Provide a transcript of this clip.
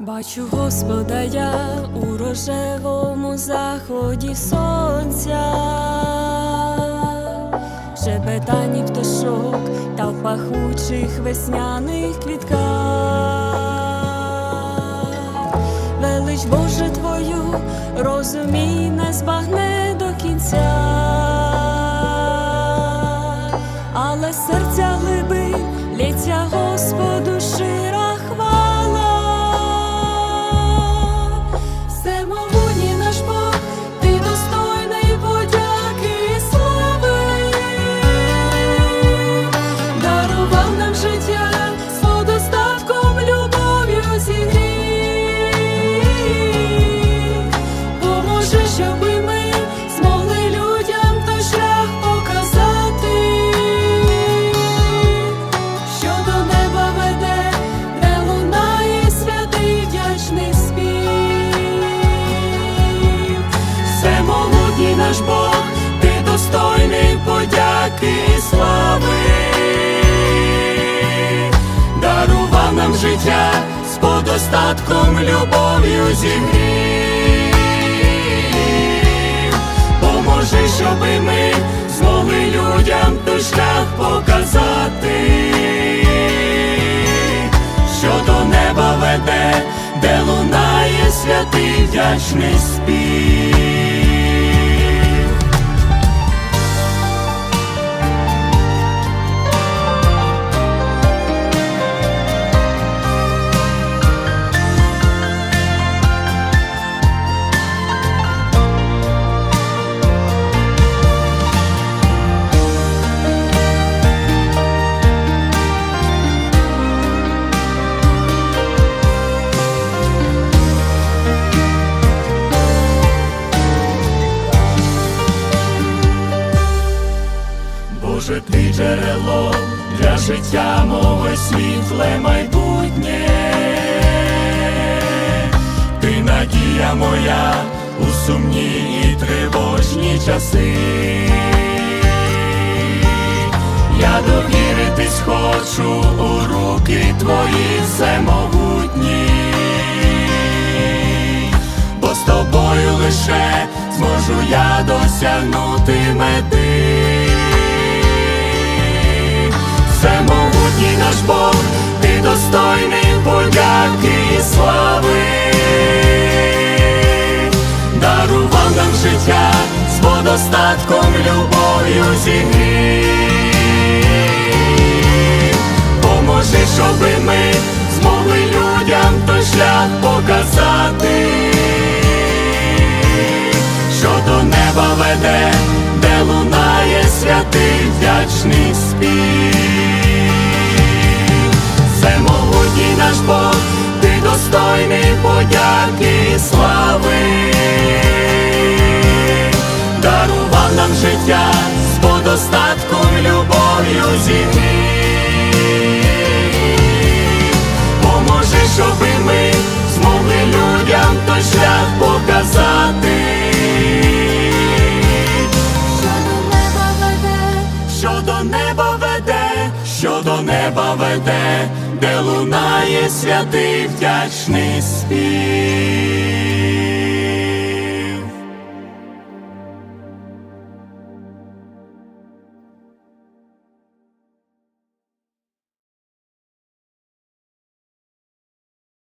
Бачу Господа я у рожевому заході сонця, шепетані пташок та в пахучих весняних квітках. Велич Боже Твою, розумій, не збагне до кінця, але серця життя з подостатком любов'ю зігрів. Поможи, щоби ми змогли людям той шлях показати, що до неба веде, де лунає святий вдячний спів. Боже, ти джерело для життя мого світле майбутнє, ти надія моя у сумні і тривожні часи. Я довіритись хочу у руки твої всемогутні, бо з тобою лише зможу я досягнути мети. Всемогутній наш Бог, ти достойний подяки і слави, дарував нам життя з водостатком любов'ю зігрів. Поможи, щоби ми змогли людям той шлях показати, що до неба веде, де лунає святий вдячний спів. Наш Бог, ти достойний подяки і слави, дарував нам життя з подостатком любов'ю зігрів. Поможи, щоби ми змогли людям той шлях показати. Що до неба веде, що до неба веде, де лунає святий вдячний спів.